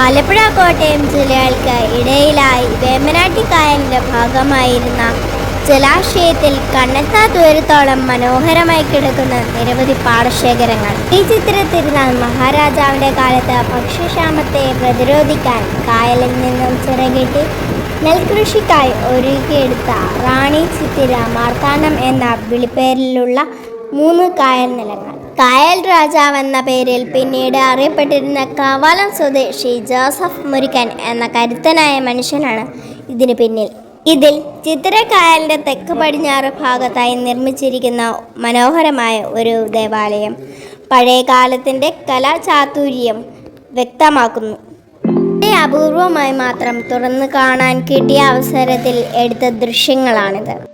ആലപ്പുഴ കോട്ടയം ജില്ലകൾക്ക് ഇടയിലായി വേമ്പനാട്ടിക്കായലിന്റെ ഭാഗമായിരുന്ന ജലാശയത്തിൽ കണ്ണെത്താ ദൂരത്തോളം മനോഹരമായി കിടക്കുന്ന നിരവധി പാടശേഖരങ്ങൾ. ഈ ചിത്രത്തിരുന്നാൽ മഹാരാജാവിന്റെ കാലത്ത് ഭക്ഷ്യക്ഷാമത്തെ പ്രതിരോധിക്കാൻ കായലിൽ നിന്നും ചിറകിട്ട് നെൽകൃഷിക്കായി ഒരുക്കിയെടുത്ത റാണി ചിത്തിര മാർത്താണ്ഡം എന്ന വിളിപ്പേരിലുള്ള മൂന്ന് കായൽ നിലങ്ങൾ. കായൽ രാജാവ് എന്ന പേരിൽ പിന്നീട് അറിയപ്പെട്ടിരുന്ന കവാലം സ്വദേശി ജോസഫ് മുരുക്കൻ എന്ന കരുത്തനായ മനുഷ്യനാണ് ഇതിന് പിന്നിൽ. ഇതിൽ ചിത്രക്കായലിന്റെ തെക്ക് പടിഞ്ഞാറ് ഭാഗത്തായി നിർമ്മിച്ചിരിക്കുന്ന മനോഹരമായ ഒരു ദേവാലയം പഴയ കാലത്തിന്റെ കലാചാതുര്യം വ്യക്തമാക്കുന്നു. അപൂർവമായി മാത്രം തുറന്നു കാണാൻ കിട്ടിയ അവസരത്തിൽ എടുത്ത ദൃശ്യങ്ങളാണിത്.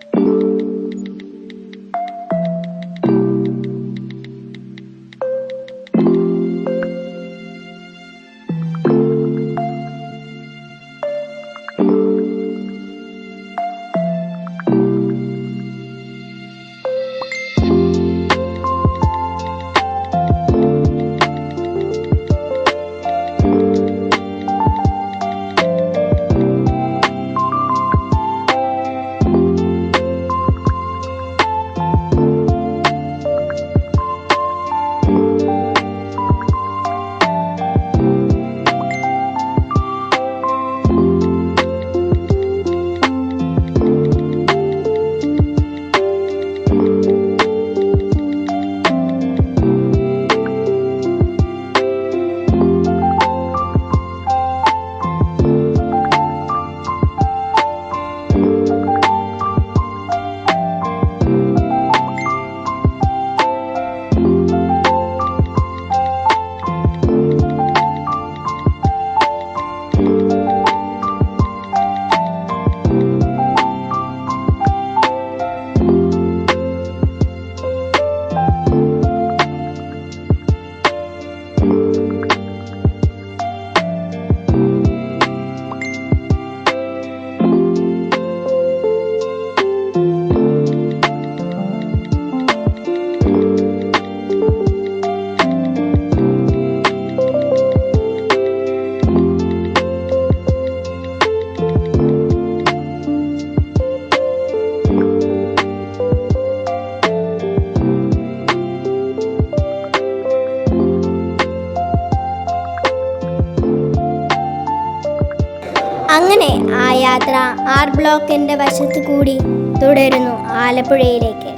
അങ്ങനെ ആ യാത്ര ആർ ബ്ലോക്കിന്റെ വശത്തു കൂടി തുടരുന്നു ആലപ്പുഴയിലേക്ക്.